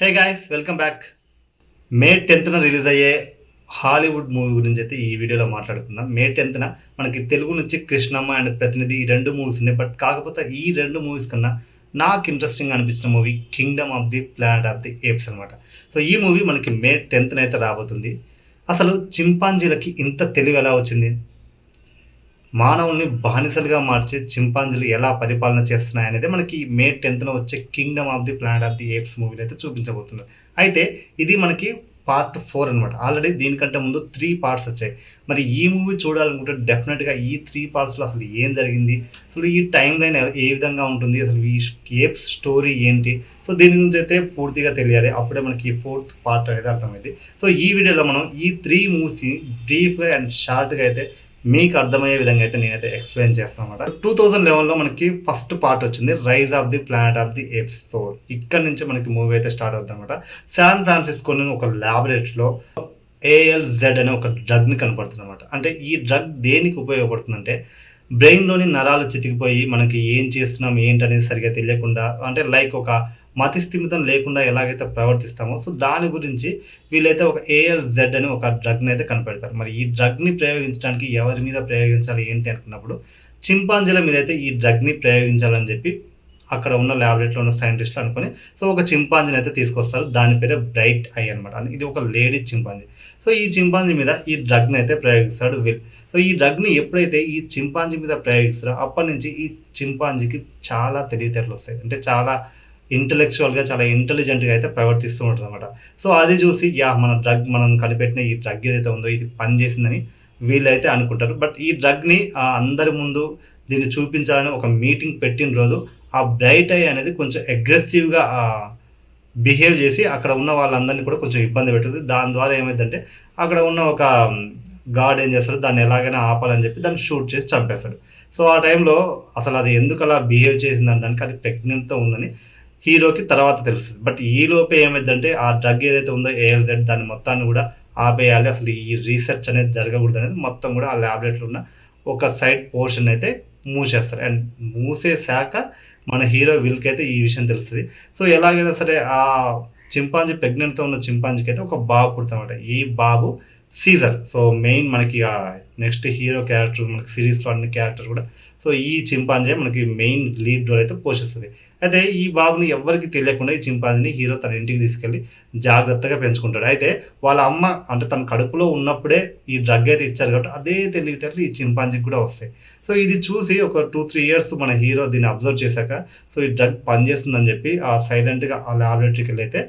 Hey guys welcome back May టెన్త్న release అయ్యే Hollywood movie గురించి అయితే ఈ వీడియోలో మాట్లాడుకుందాం. మే టెన్త్న మనకి తెలుగు నుంచి కృష్ణమ్మ అండ్ ప్రతినిధి ఈ రెండు మూవీస్ ఉన్నాయి. బట్ కాకపోతే ఈ రెండు మూవీస్ కన్నా నాకు ఇంట్రెస్టింగ్ అనిపించిన movie Kingdom of the Planet of the Apes అనమాట సో ఈ మూవీ మనకి మే టెన్త్న అయితే రాబోతుంది. అసలు చింపాంజీలకి ఇంత తెలివి ఎలా వచ్చింది? మానవుల్ని బానిసలుగా మార్చే చింపాంజీలు ఎలా పరిపాలన చేస్తున్నాయి అనేది మనకి మే టెన్త్న వచ్చే Kingdom of the Planet of the Apes మూవీలో అయితే చూపించబోతున్నారు. అయితే ఇది మనకి పార్ట్ ఫోర్ అనమాట ఆల్రెడీ దీనికంటే ముందు త్రీ పార్ట్స్ వచ్చాయి. మరి ఈ మూవీ చూడాలనుకుంటే డెఫినెట్గా ఈ త్రీ పార్ట్స్లో అసలు ఏం జరిగింది? అసలు ఈ టైం లైన్ ఏ విధంగా ఉంటుంది? అసలు ఈ ఏప్స్ స్టోరీ ఏంటి? సో దీని గురించి అయితే పూర్తిగా తెలియాలి. అప్పుడే మనకి ఫోర్త్ పార్ట్ అనేది అర్థమైంది సో ఈ వీడియోలో మనం ఈ త్రీ మూవీస్ని బ్రీఫ్గా అండ్ షార్ట్గా అయితే మీకు అర్థమయ్యే విధంగా అయితే నేనైతే ఎక్స్ప్లెయిన్ చేస్తాను అనమాట టూ థౌజండ్ లెవెన్లో మనకి ఫస్ట్ పార్ట్ వచ్చింది Rise of the Planet of the Apes so ఇక్కడ నుంచి మనకి మూవీ అయితే స్టార్ట్ అవుతుంది అనమాట శాన్ ఫ్రాన్సిస్కోని ఒక ల్యాబొరేటరీలో ఏఎల్జెడ్ అనే ఒక డ్రగ్ని కనపడుతుంది అనమాట అంటే ఈ డ్రగ్ దేనికి ఉపయోగపడుతుందంటే బ్రెయిన్లోని నరాలు చితికిపోయి మనకి ఏం చేస్తున్నాం ఏంటనేది సరిగా తెలియకుండా అంటే లైక్ ఒక మతిస్థిమితం లేకుండా ఎలాగైతే ప్రవర్తిస్తామో సో దాని గురించి వీళ్ళైతే ఒక ఏఎల్జెడ్ అని ఒక డ్రగ్ని అయితే కనిపెడతారు. మరి ఈ డ్రగ్ని ప్రయోగించడానికి ఎవరి మీద ప్రయోగించాలి ఏంటి అనుకున్నప్పుడు చింపాంజీల మీద అయితే ఈ డ్రగ్ని ప్రయోగించాలని చెప్పి అక్కడ ఉన్న ల్యాబొరేటరీలో ఉన్న సైంటిస్టులు అనుకుని సో ఒక చింపాంజీని అయితే తీసుకొస్తారు. దాని పేరే బ్రైట్ ఐ అనమాట ఇది ఒక లేడీ చింపాంజీ. సో ఈ చింపాంజీ మీద ఈ డ్రగ్ని అయితే ప్రయోగిస్తాడు విల్. సో ఈ డ్రగ్ని ఎప్పుడైతే ఈ చింపాంజీ మీద ప్రయోగిస్తారో అప్పటి నుంచి ఈ చింపాంజీకి చాలా తెలివితేటలు వస్తాయి. అంటే చాలా ఇంటలెక్చువల్గా చాలా ఇంటెలిజెంట్గా అయితే ప్రవర్తిస్తూ ఉంటుంది అనమాట సో అది చూసి యా మన డ్రగ్ మనం కనిపెట్టిన ఈ డ్రగ్ ఏదైతే ఉందో ఇది పనిచేసిందని వీళ్ళైతే అనుకుంటారు. బట్ ఈ డ్రగ్ని అందరి ముందు దీన్ని చూపించాలని ఒక మీటింగ్ పెట్టిన రోజు ఆ బ్రైట్ ఐ అనేది కొంచెం అగ్రెసివ్గా బిహేవ్ చేసి అక్కడ ఉన్న వాళ్ళందరినీ కూడా కొంచెం ఇబ్బంది పెడుతుంది. దాని ద్వారా ఏమైందంటే అక్కడ ఉన్న ఒక గాడ్ ఏం చేస్తాడు దాన్ని ఎలాగైనా ఆపాలని చెప్పి దాన్ని షూట్ చేసి చంపేస్తాడు. సో ఆ టైంలో అసలు అది ఎందుకు అలా బిహేవ్ చేసింది అనడానికి అది ప్రెగ్నెంట్తో ఉందని హీరోకి తర్వాత తెలుస్తుంది. బట్ ఈ లోపే ఏమైందంటే ఆ డ్రగ్ ఏదైతే ఉందో ఏఎల్జెడ్ దాన్ని మొత్తాన్ని కూడా ఆపేయాలి. అసలు ఈ రీసెర్చ్ అనేది జరగకూడదు అనేది మొత్తం కూడా ఆ ల్యాబొరేటరీలో ఉన్న ఒక సైడ్ పోర్షన్ అయితే మూసేస్తారు. అండ్ మూసేశాక మన హీరో విల్కి అయితే ఈ విషయం తెలుస్తుంది. సో ఎలాగైనా సరే ఆ చింపాంజీ ప్రెగ్నెంట్తో ఉన్న చింపాంజీకి అయితే ఒక బాబు పుడతామన్నమాట. ఈ బాబు సీజర్. సో మెయిన్ మనకి నెక్స్ట్ హీరో క్యారెక్టర్ మనకి సిరీస్లో అన్ని క్యారెక్టర్ కూడా సో ఈ చింపాంజీ మనకి మెయిన్ లీడ్ రోల్ అయితే పోషిస్తుంది. అయితే ఈ బాబుని ఎవరికి తెలియకుండా ఈ చింపాంజీని హీరో తన ఇంటికి తీసుకెళ్ళి జాగ్రత్తగా పెంచుకుంటాడు. అయితే వాళ్ళ అమ్మ అంటే తన కడుపులో ఉన్నప్పుడే ఈ డ్రగ్ అయితే ఇచ్చారు కాబట్టి అదే తెలివితేటలు ఈ చింపాంజీకి కూడా వస్తాయి. సో ఇది చూసి ఒక టూ త్రీ ఇయర్స్ మన హీరో దీన్ని అబ్జర్వ్ చేశాక సో ఈ డ్రగ్ పనిచేస్తుందని చెప్పి ఆ సైలెంట్గా ఆ ల్యాబొరేటరీకి వెళ్ళి అయితే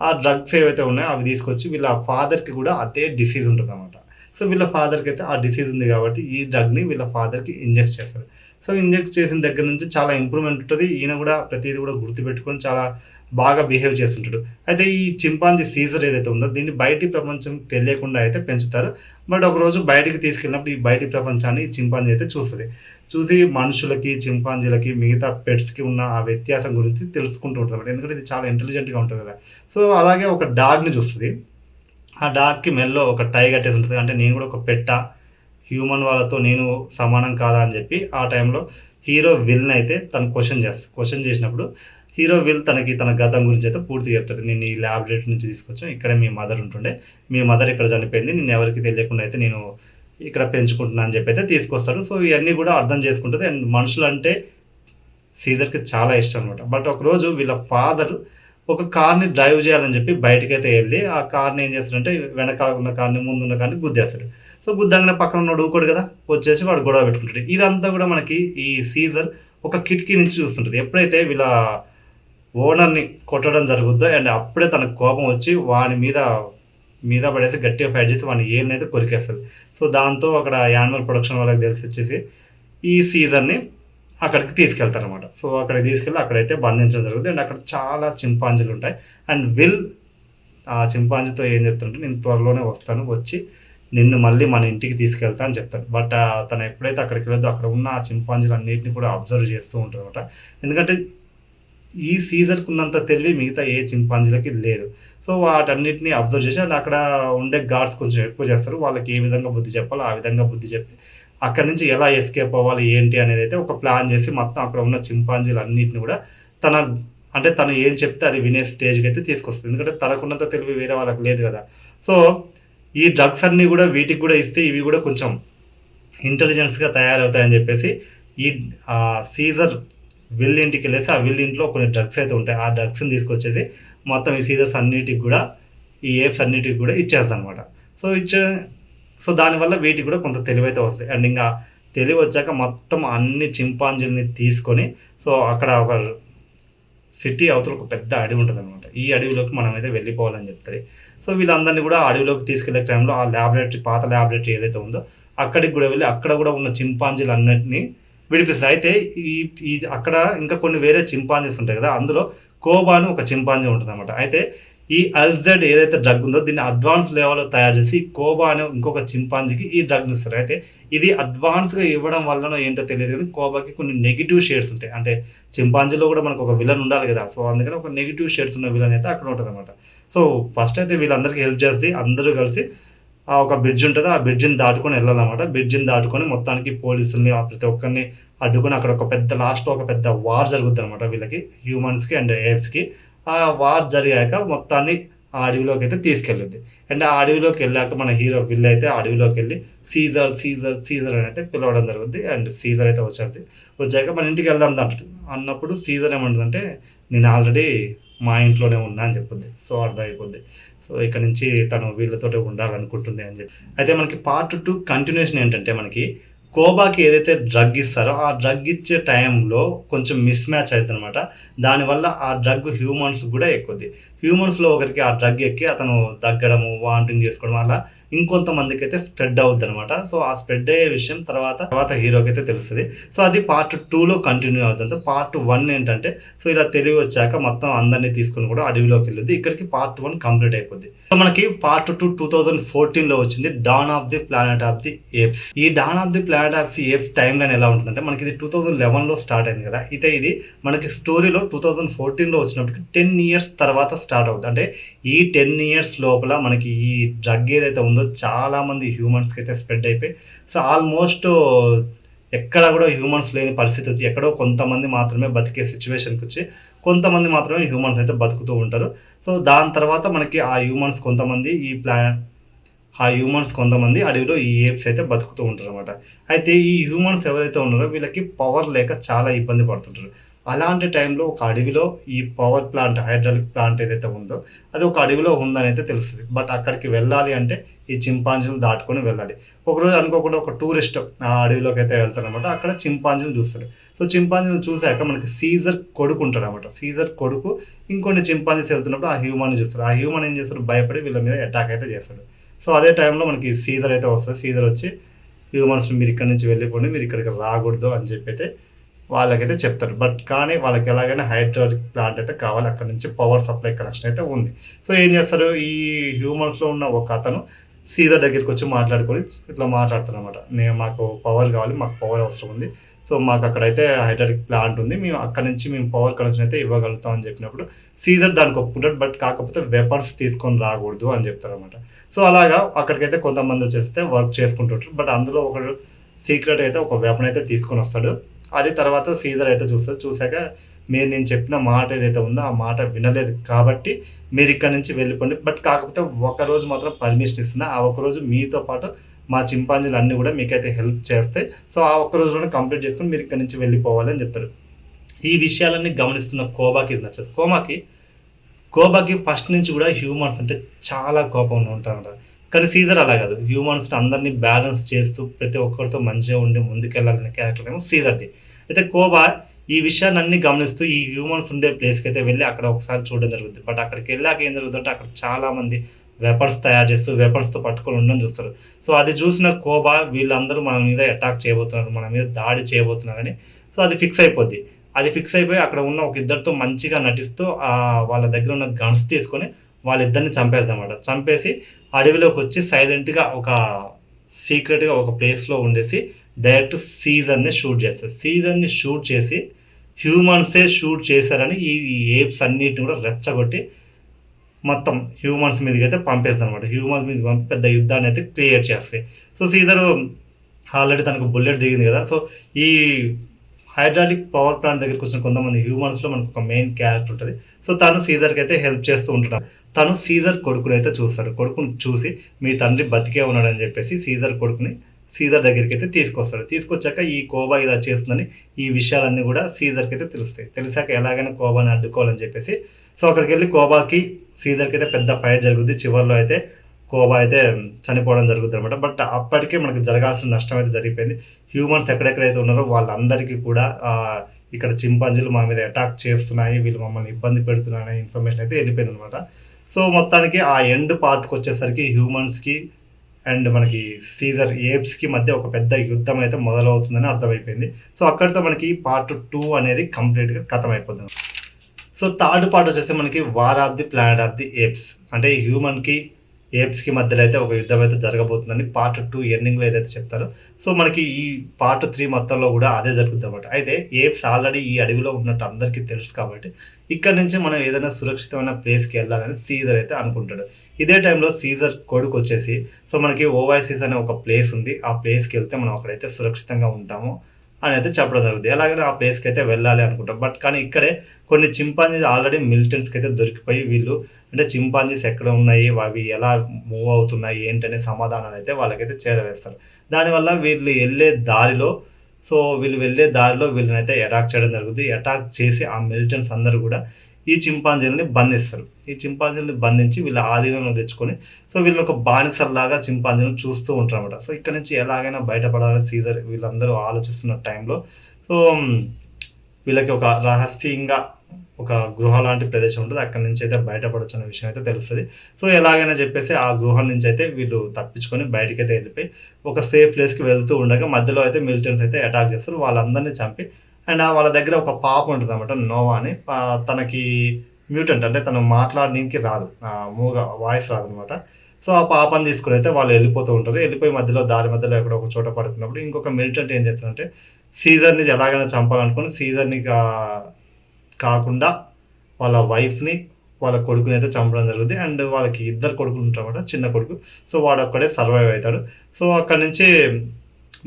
ఆ డ్రగ్స్ ఏవైతే ఉన్నాయో అవి తీసుకొచ్చి వీళ్ళ ఫాదర్కి కూడా అదే డిసీజ్ ఉంటుంది అనమాట సో వీళ్ళ ఫాదర్కి అయితే ఆ డిసీజ్ ఉంది కాబట్టి ఈ డ్రగ్ని వీళ్ళ ఫాదర్కి ఇంజెక్ట్ చేస్తారు. సో ఇంజెక్ట్ చేసిన దగ్గర నుంచి చాలా ఇంప్రూవ్మెంట్ ఉంటుంది. ఈయన కూడా ప్రతిదీ కూడా గుర్తుపెట్టుకొని చాలా బాగా బిహేవ్ చేస్తుంటాడు. అయితే ఈ చింపాంజీ సీజర్ ఏదైతే ఉందో దీన్ని బయటి ప్రపంచం తెలియకుండా అయితే పెంచుతారు. బట్ ఒకరోజు బయటికి తీసుకెళ్ళినప్పుడు ఈ బయటి ప్రపంచాన్ని చింపాంజీ అయితే చూస్తుంది. చూసి మనుషులకి చింపాంజీలకి మిగతా పెట్స్కి ఉన్న ఆ వ్యత్యాసం గురించి తెలుసుకుంటూ ఉంటుంది ఎందుకంటే ఇది చాలా ఇంటెలిజెంట్గా ఉంటుంది కదా. సో అలాగే ఒక డాగ్ని చూస్తుంది. ఆ డాగ్కి మెల్లో ఒక టై కట్టేసి ఉంటుంది. అంటే నేను కూడా ఒక పెట్ట హ్యూమన్ వాళ్ళతో నేను సమానం కాదా అని చెప్పి ఆ టైంలో హీరో విల్ని అయితే తను క్వశ్చన్ చేస్తాడు క్వశ్చన్ చేసినప్పుడు హీరో విల్ తనకి తన గతం గురించి అయితే పూర్తి చెప్తాడు. నేను ఈ ల్యాబొరేటరీ నుంచి తీసుకొచ్చాను ఇక్కడే మీ మదర్ ఉంటుండే. మీ మదర్ ఇక్కడ చనిపోయింది. నేను ఎవరికి తెలియకుండా అయితే నేను ఇక్కడ పెంచుకుంటున్నా అని చెప్పి అయితే తీసుకొస్తాడు. సో ఇవన్నీ కూడా అర్థం చేసుకుంటుంది. అండ్ మనుషులు అంటే సీజర్కి చాలా ఇష్టం అనమాట బట్ ఒకరోజు వీళ్ళ ఫాదర్ ఒక కార్ని డ్రైవ్ చేయాలని చెప్పి బయటకైతే వెళ్ళి ఆ కార్ని ఏం చేస్తాడంటే వెనకాల ఉన్న కార్ని ముందు ఉన్న కార్ని గుద్దేస్తాడు. సో గుద్దంగానే పక్కన ఉన్నాడు ఊకోడు కదా? వచ్చేసి వాడు గొడవ పెట్టుకుంటాడు. ఇదంతా కూడా మనకి ఈ సీజర్ ఒక కిటికీ నుంచి చూస్తుంటుంది. ఎప్పుడైతే వీళ్ళ ఓనర్ని కొట్టడం జరుగుద్దో అండ్ అప్పుడే తనకు కోపం వచ్చి వాని మీద మీద పడేసి గట్టిగా ఫైట్ చేసి వాడిని ఏళ్ళనైతే కొరికేస్తుంది. సో దాంతో అక్కడ యానిమల్ ప్రొడక్షన్ వాళ్ళకి తెలిసి వచ్చేసి ఈ సీజన్ని అక్కడికి తీసుకెళ్తారనమాట సో అక్కడికి తీసుకెళ్ళి అక్కడైతే బంధించడం జరుగుతుంది. అండ్ అక్కడ చాలా చింపాంజీలు ఉంటాయి. అండ్ విల్ ఆ చింపాంజీతో ఏం చెప్తుంటే నేను త్వరలోనే వస్తాను. వచ్చి నిన్ను మళ్ళీ మన ఇంటికి తీసుకెళ్తా అని చెప్తాడు బట్ తను ఎప్పుడైతే అక్కడికి వెళ్ళదో అక్కడ ఉన్న ఆ చింపాంజీలు అన్నింటిని కూడా అబ్జర్వ్ చేస్తూ ఉంటుంది అనమాట ఎందుకంటే ఈ సీజర్కి ఉన్నంత తెలివి మిగతా ఏ చింపాంజీలకి లేదు. సో వాటన్నిటిని అబ్జర్వ్ చేసి అండ్ అక్కడ ఉండే గార్డ్స్ కొంచెం ఎక్కువ చేస్తారు. వాళ్ళకి ఏ విధంగా బుద్ధి చెప్పాలో ఆ విధంగా బుద్ధి చెప్పి అక్కడి నుంచి ఎలా ఎస్కేప్ అవ్వాలి ఏంటి అనేది అయితే ఒక ప్లాన్ చేసి మొత్తం అక్కడ ఉన్న చింపాంజీలు అన్నింటిని కూడా తన అంటే తను ఏం చెప్తే అది వినే స్టేజ్కి అయితే తీసుకొస్తుంది. ఎందుకంటే తనకున్నంత తెలివి వేరే వాళ్ళకి లేదు కదా. సో ఈ డ్రగ్స్ అన్నీ కూడా వీటికి కూడా ఇస్తే ఇవి కూడా కొంచెం ఇంటెలిజెన్స్గా తయారవుతాయని చెప్పేసి ఈ సీజర్ విల్ ఇంటికి వెళ్ళేసి ఆ విల్ ఇంట్లో కొన్ని డ్రగ్స్ అయితే ఉంటాయి. ఆ డ్రగ్స్ని తీసుకొచ్చేసి మొత్తం ఈ సీజర్స్ అన్నిటికి కూడా ఈ ఏప్స్ అన్నిటికి కూడా ఇచ్చేస్తాను అనమాట సో ఇచ్చే సో దానివల్ల వీటికి కూడా కొంత తెలివైతే వస్తాయి. అండ్ ఇంకా తెలివి వచ్చాక మొత్తం అన్ని చింపాంజీలని తీసుకొని సో అక్కడ ఒక సిటీ అవతల ఒక పెద్ద అడవి ఉంటుంది అనమాట ఈ అడవిలోకి మనం అయితే వెళ్ళిపోవాలని చెప్తుంది. సో వీళ్ళందరినీ కూడా అడవిలోకి తీసుకెళ్ళే టైంలో ఆ ల్యాబొరేటరీ పాత ల్యాబొరేటరీ ఏదైతే ఉందో అక్కడికి కూడా వెళ్ళి అక్కడ కూడా ఉన్న చింపాంజీలు అన్నింటినీ విడిపిస్తాయి అయితే ఈ ఈ అక్కడ ఇంకా కొన్ని వేరే చింపాంజీస్ ఉంటాయి కదా అందులో కోబా అని ఒక చింపాంజీ ఉంటుంది అనమాట అయితే ఈ అల్జెడ్ ఏదైతే డ్రగ్ ఉందో దీన్ని అడ్వాన్స్ లెవెల్లో తయారు చేసి కోబా అనే ఇంకొక చింపాంజీకి ఈ డ్రగ్ని ఇస్తారు. అయితే ఇది అడ్వాన్స్గా ఇవ్వడం వల్లనో ఏంటో తెలియదు కానీ కోబాకి కొన్ని నెగిటివ్ షేడ్స్ ఉంటాయి. అంటే చింపాంజీలో కూడా మనకు ఒక విలన్ ఉండాలి కదా. సో అందుకని ఒక నెగిటివ్ షేడ్స్ ఉన్న విలన్ అయితే అక్కడ ఉంటుంది అనమాట సో ఫస్ట్ అయితే వీళ్ళందరికీ హెల్ప్ చేస్తే అందరూ కలిసి ఆ ఒక బ్రిడ్జ్ ఉంటుంది. ఆ బ్రిడ్జిని దాటుకొని వెళ్ళాలన్నమాట. బ్రిడ్జిని దాటుకొని మొత్తానికి పోలీసుల్ని ప్రతి ఒక్కరిని అడ్డుకొని అక్కడ ఒక పెద్ద లాస్ట్లో ఒక పెద్ద వార్ జరుగుతుంది అనమాట వీళ్ళకి హ్యూమన్స్కి అండ్ ఏప్స్కి ఆ వార్ జరిగాక మొత్తాన్ని ఆ అడవిలోకి అయితే తీసుకెళ్ళింది. అండ్ ఆ అడవిలోకి వెళ్ళాక మన హీరో విల్ అయితే అడవిలోకి వెళ్ళి సీజర్ సీజర్ సీజర్ అని అయితే పిలవడం జరుగుద్ది అండ్ సీజర్ అయితే వచ్చేది వచ్చాక మన ఇంటికి వెళ్దాం దాంట్లో అన్నప్పుడు సీజర్ ఏమంటుందంటే నేను ఆల్రెడీ మా ఇంట్లోనే ఉన్నా అని చెప్పింది. సో అర్థమైపోద్ది. సో ఇక్కడ నుంచి తను వీళ్ళతో ఉండాలనుకుంటుంది అని చెప్పి. అయితే మనకి పార్ట్ టూ కంటిన్యూషన్ ఏంటంటే మనకి కోబాకి ఏదైతే డ్రగ్ ఇస్తారో ఆ డ్రగ్ ఇచ్చే టైంలో కొంచెం మిస్ మ్యాచ్ అవుతుంది అనమాట దానివల్ల ఆ డ్రగ్ హ్యూమన్స్ కూడా ఎక్కుద్ది. హ్యూమన్స్లో ఒకరికి ఆ డ్రగ్ ఎక్కి అతను తగ్గడము వాంటింగ్ చేసుకోవడం అలా ఇంకొంతమందికి అయితే స్ప్రెడ్ అవుద్ది అనమాట సో ఆ స్ప్రెడ్ అయ్యే విషయం తర్వాత తర్వాత హీరోకి అయితే తెలుస్తుంది. సో అది పార్ట్ టూలో కంటిన్యూ అవుతుంది. పార్ట్ వన్ ఏంటంటే సో ఇలా తెలివి వచ్చాక మొత్తం అందరినీ తీసుకుని కూడా అడవిలోకి వెళ్ళింది ఇక్కడికి పార్ట్ వన్ కంప్లీట్ అయిపోద్ది. సో మనకి పార్ట్ టూ టూ థౌజండ్ ఫోర్టీన్లో వచ్చింది Dawn of the Planet of the Apes ఈ Dawn of the Planet of the Apes timeline ఎలా ఉంటుందంటే మనకి ఇది టూ థౌజండ్ లెవెన్లో స్టార్ట్ అయింది కదా. అయితే ఇది మనకి స్టోరీలో టూ థౌజండ్ ఫోర్టీన్లో వచ్చినప్పటికి టెన్ ఇయర్స్ తర్వాత స్టార్ట్ అవుతుంది అంటే ఈ టెన్ ఇయర్స్ లోపల మనకి ఈ డ్రగ్ ఏదైతే ఉందో చాలా మంది హ్యూమన్స్కి అయితే స్ప్రెడ్ అయిపోయి సో ఆల్మోస్ట్ ఎక్కడ కూడా హ్యూమన్స్ లేని పరిస్థితి వచ్చి ఎక్కడో కొంతమంది మాత్రమే బతికే సిచ్యువేషన్కి వచ్చి కొంతమంది మాత్రమే హ్యూమన్స్ అయితే బతుకుతూ ఉంటారు. సో దాని తర్వాత మనకి ఆ హ్యూమన్స్ కొంతమంది ఈ ప్లాన్ ఆ హ్యూమన్స్ కొంతమంది అడవిలో ఈ ఏప్స్ అయితే బతుకుతూ ఉంటారు అనమాట అయితే ఈ హ్యూమన్స్ ఎవరైతే ఉన్నారో వీళ్ళకి పవర్ లేక చాలా ఇబ్బంది పడుతుంటారు. అలాంటి టైంలో ఒక అడవిలో ఈ పవర్ ప్లాంట్ హైడ్రాలిక్ ప్లాంట్ ఏదైతే ఉందో అది ఒక అడవిలో ఉందని అయితే తెలుస్తుంది. బట్ అక్కడికి వెళ్ళాలి అంటే ఈ చింపాంజీలు దాటుకొని వెళ్ళాలి. ఒకరోజు అనుకోకుండా ఒక టూరిస్ట్ ఆ అడవిలోకి అయితే వెళ్తారనమాట అక్కడ చింపాంజీలు చూస్తాడు. సో చింపాంజీలు చూశాక మనకి సీజర్ కొడుకు ఉంటాడు అనమాట సీజర్ కొడుకు ఇంకొన్ని చింపాంజీస్ వెళ్తున్నప్పుడు ఆ హ్యూమన్ చూస్తాడు. ఆ హ్యూమన్ ఏం చేస్తాడు? భయపడి వీళ్ళ మీద అటాక్ అయితే చేస్తాడు. సో అదే టైంలో మనకి సీజర్ అయితే వస్తుంది. సీజర్ వచ్చి హ్యూమన్స్ మీరు ఇక్కడి నుంచి వెళ్ళిపోండి. మీరు ఇక్కడికి రాకూడదు అని చెప్పి అయితే వాళ్ళకైతే చెప్తారు బట్ కానీ వాళ్ళకి ఎలాగైనా హైడ్రాలిక్ ప్లాంట్ అయితే కావాలి. అక్కడ నుంచి పవర్ సప్లై కనెక్షన్ అయితే ఉంది. సో ఏం చేస్తారు? ఈ హ్యూమన్స్లో ఉన్న ఒక అతను సీజర్ దగ్గరికి వచ్చి మాట్లాడుకొని ఇట్లా మాట్లాడుతారు అనమాట నేను మాకు పవర్ కావాలి మాకు పవర్ అవసరం ఉంది. సో మాకు అక్కడైతే హైడ్రాలిక్ ప్లాంట్ ఉంది. మేము అక్కడ నుంచి మేము పవర్ కనెక్షన్ అయితే ఇవ్వగలుగుతాం అని చెప్పినప్పుడు సీజర్ దానికి ఒప్పుకుంటాడు బట్ కాకపోతే వెపన్స్ తీసుకొని రాకూడదు అని చెప్తారు అనమాట సో అలాగా అక్కడికైతే కొంతమంది వచ్చేస్తే వర్క్ చేసుకుంటుంటారు. బట్ అందులో ఒకడు సీక్రెట్ అయితే ఒక వెపన్ అయితే తీసుకొని వస్తాడు. అది తర్వాత సీజర్ అయితే చూస్తారు చూశాక మీరు నేను చెప్పిన మాట ఏదైతే ఉందో ఆ మాట వినలేదు కాబట్టి మీరు ఇక్కడ నుంచి వెళ్ళిపోండి. బట్ కాకపోతే ఒకరోజు మాత్రం పర్మిషన్ ఇస్తున్నా. ఆ ఒక రోజు మీతో పాటు మా చింపాంజీలు అన్నీ కూడా మీకైతే హెల్ప్ చేస్తాయి సో ఆ ఒక్క రోజులోనే కంప్లీట్ చేసుకుని మీరు ఇక్కడ నుంచి వెళ్ళిపోవాలి అని చెప్తారు. ఈ విషయాలన్నీ గమనిస్తున్న కోబాకి ఇది నచ్చదు. కోమాకి కోబాకి ఫస్ట్ నుంచి కూడా హ్యూమన్స్ అంటే చాలా కోపం ఉంటారంట. కానీ సీజర్ అలా కాదు. హ్యూమన్స్ అందరినీ బ్యాలెన్స్ చేస్తూ ప్రతి ఒక్కరితో మంచిగా ఉండి ముందుకెళ్ళాలనే క్యారెక్టర్ ఏమో సీజర్ది. అయితే కోబా ఈ విషయాన్ని అన్ని గమనిస్తూ ఈ హ్యూమన్స్ ఉండే ప్లేస్కి అయితే వెళ్ళి అక్కడ ఒకసారి చూడడం జరుగుతుంది బట్ అక్కడికి వెళ్ళాక ఏం జరుగుతుందంటే అక్కడ చాలా మంది వెపన్స్ తయారు చేస్తూ వెపన్స్తో పట్టుకొని ఉండడం చూస్తారు. సో అది చూసిన కోబా వీళ్ళందరూ మన మీద అటాక్ చేయబోతున్నారు మన మీద దాడి చేయబోతున్నారని సో అది ఫిక్స్ అయిపోద్ది. అది ఫిక్స్ అయిపోయి అక్కడ ఉన్న ఒక ఇద్దరితో మంచిగా నటిస్తూ వాళ్ళ దగ్గర ఉన్న గన్స్ తీసుకొని వాళ్ళిద్దరిని చంపేస్తామన్నమాట చంపేసి అడవిలోకి వచ్చి సైలెంట్గా ఒక సీక్రెట్గా ఒక ప్లేస్లో ఉండేసి డైరెక్ట్ సీజన్ని షూట్ చేస్తారు. సీజన్ని షూట్ చేసి హ్యూమన్సే షూట్ చేశారని ఈ ఏప్స్ అన్నిటిని కూడా రెచ్చగొట్టి మొత్తం హ్యూమన్స్ మీదకి అయితే పంపేస్తాను అనమాట హ్యూమన్స్ మీద పంపి పెద్ద యుద్ధాన్ని అయితే క్రియేట్ చేస్తాయి. సో సీజర్ ఆల్రెడీ తనకు బుల్లెట్ దిగింది కదా. సో ఈ హైడ్రాలిక్ పవర్ ప్లాంట్ దగ్గరికి వచ్చిన కొంతమంది హ్యూమన్స్లో మనకు ఒక మెయిన్ క్యారెక్టర్ ఉంటుంది. సో తను సీజర్కి అయితే హెల్ప్ చేస్తూ ఉంటున్నాడు. తను సీజర్ కొడుకుని అయితే చూస్తాడు. కొడుకుని చూసి మీ తండ్రి బతికే ఉన్నాడని చెప్పేసి సీజర్ కొడుకుని సీజర్ దగ్గరికి అయితే తీసుకొస్తాడు. తీసుకొచ్చాక ఈ కోబా ఇలా చేస్తుందని ఈ విషయాలన్నీ కూడా సీజర్కి అయితే తెలుస్తాయి. తెలిసాక ఎలాగైనా కోబాని అడ్డుకోవాలని చెప్పేసి. సో అక్కడికి వెళ్ళి కోబాకి సీజర్కి అయితే పెద్ద ఫైట్ జరుగుద్ది. చివరిలో అయితే కోబా అయితే చనిపోవడం జరుగుతుంది అనమాట బట్ అప్పటికే మనకు జరగాల్సిన నష్టం అయితే జరిగిపోయింది. హ్యూమన్స్ ఎక్కడెక్కడైతే ఉన్నారో వాళ్ళందరికీ కూడా ఇక్కడ చింపాంజీలు మా మీద అటాక్ చేస్తున్నాయి. వీళ్ళు మమ్మల్ని ఇబ్బంది పెడుతున్నారనే ఇన్ఫర్మేషన్ అయితే వెళ్ళిపోయింది అనమాట సో మొత్తానికి ఆ ఎండ్ పార్ట్కి వచ్చేసరికి హ్యూమన్స్కి అండ్ మనకి సీజర్ ఏప్స్కి మధ్య ఒక పెద్ద యుద్ధం అయితే మొదలవుతుందని అర్థమైపోయింది. సో అక్కడితో మనకి పార్ట్ టూ అనేది కంప్లీట్గా కథం అయిపోతుంది సో థర్డ్ పార్ట్ వచ్చేసి మనకి War of the Planet of the Apes. అంటే హ్యూమన్కి ఏప్స్కి మధ్యలో అయితే ఒక యుద్ధం అయితే జరగబోతుందని పార్ట్ టూ ఎండింగ్లో ఏదైతే చెప్తారో. సో మనకి ఈ పార్ట్ త్రీ మొత్తంలో కూడా అదే జరుగుతుంది అనమాట అయితే ఏప్స్ ఆల్రెడీ ఈ అడవిలో ఉన్నట్టు అందరికీ తెలుసు కాబట్టి ఇక్కడ నుంచి మనం ఏదైనా సురక్షితమైన ప్లేస్కి వెళ్ళాలని సీజర్ అయితే అనుకుంటాడు. ఇదే టైంలో సీజర్ కొడుకు వచ్చేసి సో మనకి ఓవైసీస్ అనే ఒక ప్లేస్ ఉంది. ఆ ప్లేస్కి వెళ్తే మనం అక్కడైతే సురక్షితంగా ఉంటాము. అని అయితే చెప్పడం జరుగుతుంది. ఎలాగైనా ఆ ప్లేస్కి అయితే వెళ్ళాలి అనుకుంటాం. బట్ కానీ ఇక్కడే కొన్ని చింపాంజీస్ ఆల్రెడీ మిలిటెంట్స్కి అయితే దొరికిపోయి వీళ్ళు అంటే చింపాంజీస్ ఎక్కడ ఉన్నాయి? అవి ఎలా మూవ్ అవుతున్నాయి? ఏంటనే సమాధానాలు అయితే వాళ్ళకైతే చేరవేస్తారు. దానివల్ల వీళ్ళు వెళ్ళే దారిలో సో వీళ్ళు వెళ్ళే దారిలో వీళ్ళని అయితే అటాక్ చేయడం జరుగుతుంది. అటాక్ చేసి ఆ మిలిటెంట్స్ అందరూ కూడా ఈ చింపాంజీలని బంధిస్తారు. ఈ చింపాంజీలని బంధించి వీళ్ళ ఆధీనంలో తెచ్చుకొని సో వీళ్ళు ఒక బానిసల్లాగా చింపాంజీలను చూస్తూ ఉంటారు అనమాట సో ఇక్కడ నుంచి ఎలాగైనా బయటపడాలని సీజర్ వీళ్ళందరూ ఆలోచిస్తున్న టైంలో సో వీళ్ళకి ఒక రహస్యంగా ఒక గృహ లాంటి ప్రదేశం ఉంటుంది. అక్కడి నుంచి అయితే బయటపడచ్చు అనే విషయం అయితే తెలుస్తుంది. సో ఎలాగైనా చెప్పేసి ఆ గృహం నుంచి అయితే వీళ్ళు తప్పించుకొని బయటికి అయితే వెళ్ళిపోయి ఒక సేఫ్ ప్లేస్కి వెళ్తూ ఉండగా మధ్యలో అయితే మిలిటెంట్స్ అయితే అటాక్ చేస్తారు. వాళ్ళందరినీ చంపి అండ్ ఆ వాళ్ళ దగ్గర ఒక పాప ఉంటుంది అనమాట నోవా అని. పా- తనకి మ్యూటెంట్ అంటే తను మాట్లాడడానికి రాదు. ఆ, మూగ వాయిస్ రాదు అనమాట సో ఆ పాపని తీసుకుని అయితే వాళ్ళు వెళ్ళిపోతూ ఉంటారు. వెళ్ళిపోయి మధ్యలో దారి మధ్యలో ఎక్కడ ఒక చోట పడుతున్నప్పుడు ఇంకొక మిలిటెంట్ ఏం చేస్తారంటే సీజర్ని ఎలాగైనా చంపాలనుకుని సీజర్ని కా- కాకుండా వాళ్ళ వైఫ్ని వాళ్ళ కొడుకుని అయితే చంపడం జరుగుతుంది అండ్ వాళ్ళకి ఇద్దరు కొడుకులు ఉంటారన్నమాట చిన్న కొడుకు. సో వాడు ఒక్కడే సర్వైవ్ అవుతాడు. సో అక్కడి నుంచి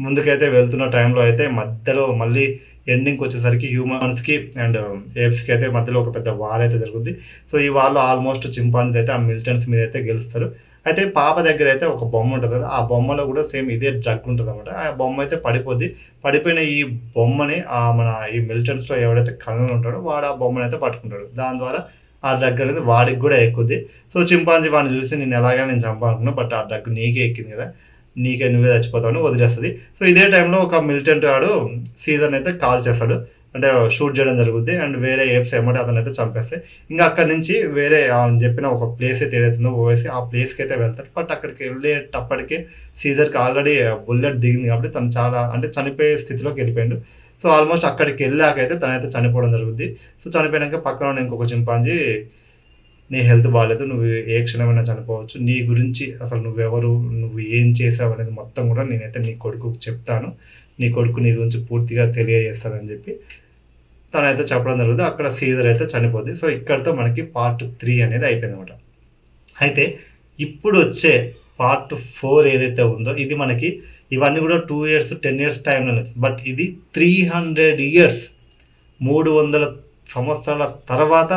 ముందుకైతే వెళ్తున్న టైంలో అయితే మధ్యలో మళ్ళీ ఎండింగ్కి వచ్చేసరికి హ్యూమన్స్కి అండ్ um, ఏప్స్కి అయితే మధ్యలో ఒక పెద్ద వార్ అయితే జరుగుద్ది. సో ఈ వార్లో ఆల్మోస్ట్ చింపాంజీలు అయితే ఆ మిలిటెంట్స్ మీద అయితే గెలుస్తారు. అయితే పాప దగ్గర అయితే ఒక బొమ్మ ఉంటుంది కదా ఆ బొమ్మలో కూడా సేమ్ ఇదే డ్రగ్ ఉంటుంది అనమాట ఆ బొమ్మ అయితే పడిపోద్ది. పడిపోయిన ఈ బొమ్మని ఆ మన ఈ మిలిటెంట్స్లో ఎవడైతే కళ్ళను ఉంటాడో వాడు ఆ బొమ్మని అయితే పట్టుకుంటాడు. దాని ద్వారా ఆ డ్రగ్ అనేది వాడికి కూడా ఎక్కుద్ది. సో చింపాంజీ వాడిని చూసి నేను ఎలాగైనా నేను చంపాలనుకున్నా బట్ ఆ డ్రగ్ నీకే ఎక్కింది కదా. నీకే నువ్వే చచ్చిపోతావు వదిలేస్తుంది. సో ఇదే టైంలో ఒక మిలిటెంట్ వాడు సీజన్ అయితే కాల్ చేస్తాడు. అంటే షూట్ చేయడం జరుగుతుంది అండ్ వేరే ఏప్స్ ఏమంటే అతను అయితే చంపేస్తాయి. ఇంకా అక్కడి నుంచి వేరే అని చెప్పిన ఒక ప్లేస్ అయితే ఏదైతుందో పోవేసి ఆ ప్లేస్కి అయితే వెళ్తారు బట్ అక్కడికి వెళ్ళేటప్పటికి సీజర్కి ఆల్రెడీ బుల్లెట్ దిగింది కాబట్టి తను చాలా అంటే చనిపోయే స్థితిలోకి వెళ్ళిపోయాడు. సో ఆల్మోస్ట్ అక్కడికి వెళ్ళాక అయితే తనైతే చనిపోవడం జరుగుద్ది. సో చనిపోయాక పక్కన ఉన్న ఇంకొక చింపాంజీ నీ హెల్త్ బాగాలేదు నువ్వు ఏ క్షణమైనా చనిపోవచ్చు. నీ గురించి అసలు నువ్వెవరు నువ్వు ఏం చేసావు అనేది మొత్తం కూడా నేనైతే నీ కొడుకుకు చెప్తాను. నీ కొడుకు నీ గురించి పూర్తిగా తెలియజేస్తానని చెప్పి తనైతే చెప్పడం జరుగుతుంది. అక్కడ సీజర్ అయితే చనిపోద్ది. సో ఇక్కడితో మనకి పార్ట్ త్రీ అనేది అయిపోయింది అనమాట అయితే ఇప్పుడు వచ్చే పార్ట్ ఫోర్ ఏదైతే ఉందో ఇది మనకి ఇవన్నీ కూడా టూ ఇయర్స్ టెన్ ఇయర్స్ టైంలో వచ్చింది. బట్ ఇది త్రీ హండ్రెడ్ ఇయర్స్ మూడు వందల సంవత్సరాల తర్వాత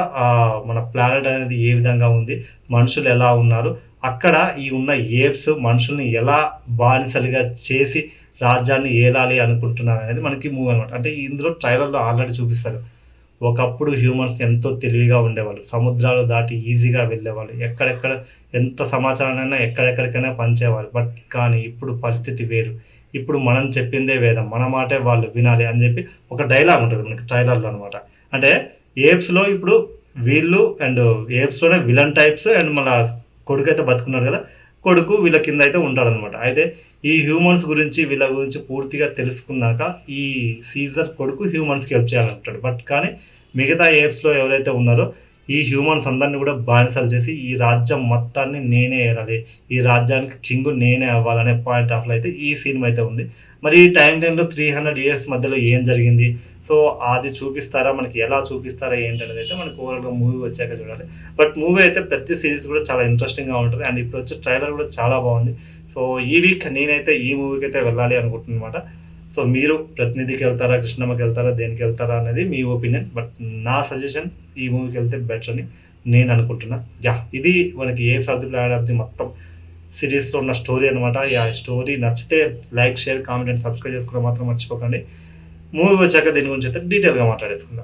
మన ప్లానెట్ అనేది ఏ విధంగా ఉంది మనుషులు ఎలా ఉన్నారు అక్కడ ఈ ఉన్న ఏప్స్ మనుషుల్ని ఎలా బానిసలుగా చేసి రాజ్యాన్ని ఏలాలి అనుకుంటున్నారు అనేది మనకి మూవ్ అనమాట. అంటే ఇందులో ట్రైలర్లో ఆల్రెడీ చూపిస్తారు. ఒకప్పుడు హ్యూమన్స్ ఎంతో తెలివిగా ఉండేవాళ్ళు. సముద్రాలు దాటి ఈజీగా వెళ్ళేవాళ్ళు. ఎక్కడెక్కడ ఎంత సమాచారాన్నైనా ఎక్కడెక్కడికైనా పంచేవారు బట్ కానీ ఇప్పుడు పరిస్థితి వేరు. ఇప్పుడు మనం చెప్పిందే వేదం. మన మాటే వాళ్ళు వినాలి అని చెప్పి ఒక డైలాగ్ ఉంటుంది మనకి ట్రైలర్లో అనమాట అంటే ఏప్స్లో ఇప్పుడు వీళ్ళు అండ్ ఏప్స్లోనే విలన్ టైప్స్ అండ్ మన కొడుకు అయితే బతుకున్నాడు కదా కొడుకు వీళ్ళ కింద అయితే ఉంటాడనమాట అయితే ఈ హ్యూమన్స్ గురించి వీళ్ళ గురించి పూర్తిగా తెలుసుకున్నాక ఈ సీజర్ కొడుకు హ్యూమన్స్కి హెల్ప్ చేయాలంటాడు. బట్ కానీ మిగతా ఏప్స్లో ఎవరైతే ఉన్నారో ఈ హ్యూమన్స్ అందరిని కూడా బానిసలు చేసి ఈ రాజ్యం మొత్తాన్ని నేనే ఏలాలి ఈ రాజ్యానికి కింగ్ నేనే అవ్వాలనే పాయింట్ ఆఫ్లో అయితే ఈ సినిమా అయితే ఉంది. మరి ఈ టైం టైంలో త్రీ హండ్రెడ్ ఇయర్స్ మధ్యలో ఏం జరిగింది? సో అది చూపిస్తారా? మనకి ఎలా చూపిస్తారా? ఏంటనేది అయితే మనకి ఓవరాల్గా మూవీ వచ్చాక చూడాలి. బట్ మూవీ అయితే ప్రతి సిరీస్ కూడా చాలా ఇంట్రెస్టింగ్గా ఉంటుంది. అండ్ ఇప్పుడు వచ్చే ట్రైలర్ కూడా చాలా బాగుంది. సో ఈ వీక్ నేనైతే ఈ మూవీకి అయితే వెళ్ళాలి అనుకుంటున్నమాట. సో మీరు ప్రతినిధికి వెళ్తారా? కృష్ణమ్మకి వెళ్తారా? దేనికి వెళ్తారా? అనేది మీ ఒపీనియన్ బట్ నా సజెషన్ ఈ మూవీకి వెళ్తే బెటర్ అని నేను అనుకుంటున్నా. యా ఇది మనకి ఏ సబ్ది ప్లాన్ ఆఫ్ ది మొత్తం సిరీస్లో ఉన్న స్టోరీ అనమాట యా స్టోరీ నచ్చితే like share comment and subscribe చేసుకోవడం మాత్రం మర్చిపోకండి. మూవీ వచ్చాక దీని గురించి అయితే డీటెయిల్గా మాట్లాడేసుకుందాం.